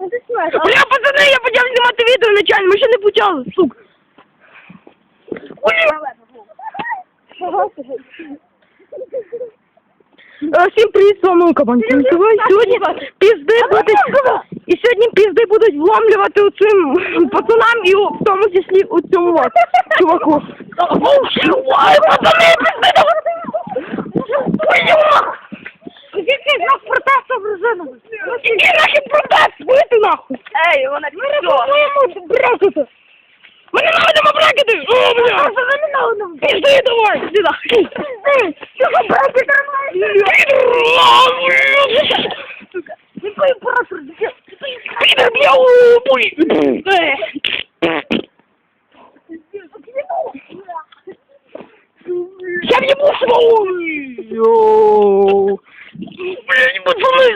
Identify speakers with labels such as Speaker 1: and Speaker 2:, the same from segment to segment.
Speaker 1: Ну ти.
Speaker 2: Бля, пацани, я почав знімати відео начально, ми ще не почали, сука. Е, Всім привіт, з вами Кабанчик. Сьогодні пізди будуть, і сьогодні пізди будуть вломлювати оцим пацанам і у- в тому числі у цьому от чуваку. Ой, пацани, пізди! Бля!
Speaker 1: Не.
Speaker 2: Пізди давай! Іди нахуй!
Speaker 1: Чого брати Який оператор?
Speaker 2: Підер, бля, о! Я в'єбу свою! Йоу! Блядь, пацани,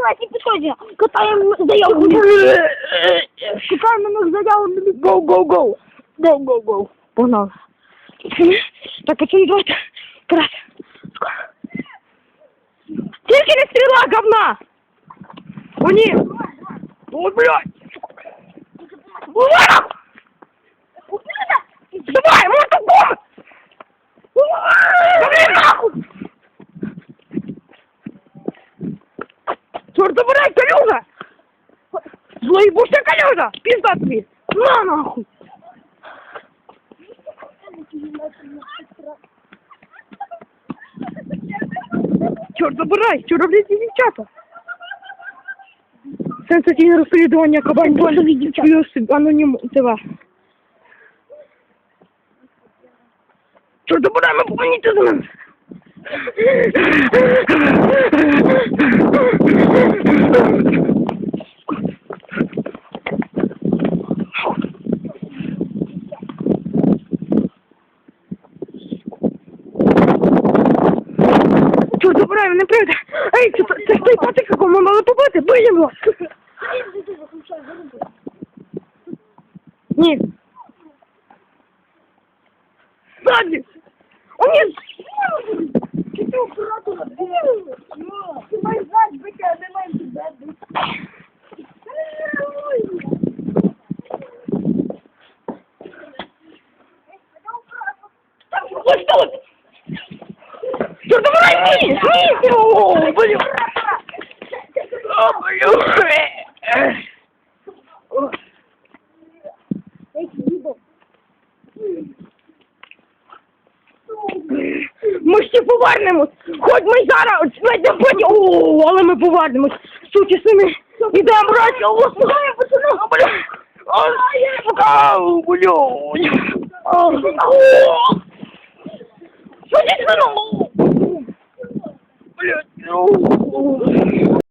Speaker 1: Він мені сьогодні підходить. Катаємо заявку.
Speaker 2: Шукаємо на заяву. Гоу, гоу, гоу. Гоу, гоу, гоу. Погнали. Так, пацани, давайте. Вперед. Тільки не стріла, говна! О, ні! О, блядь! Ура! Давай, забирай, калюга! Злоебушная калюга! Пизда тобі! На нахуй! Чорт забирай! Ці дівчата? Сенсаційне розслідування кабань Плюс анонім ТВ. Чорт забирай, ми повинні за ним! Мене прийде! Ей, це, це ж той пацик, якого ми мали побити, биємо! Ні. Ззаді! О, ні!
Speaker 1: Ти оператора. Ти маєш знати бити, а не маєш бити.
Speaker 2: Ось тут! Чорт забирай, ні! Ні! О, блін! О! Ми ще повернемось! Хоч ми зараз ледь не. О, але ми повернемось! Суки самі! Ідемо, братья! О, слухай, пацани! О, бля! О, сука! О, бля! О, о! No.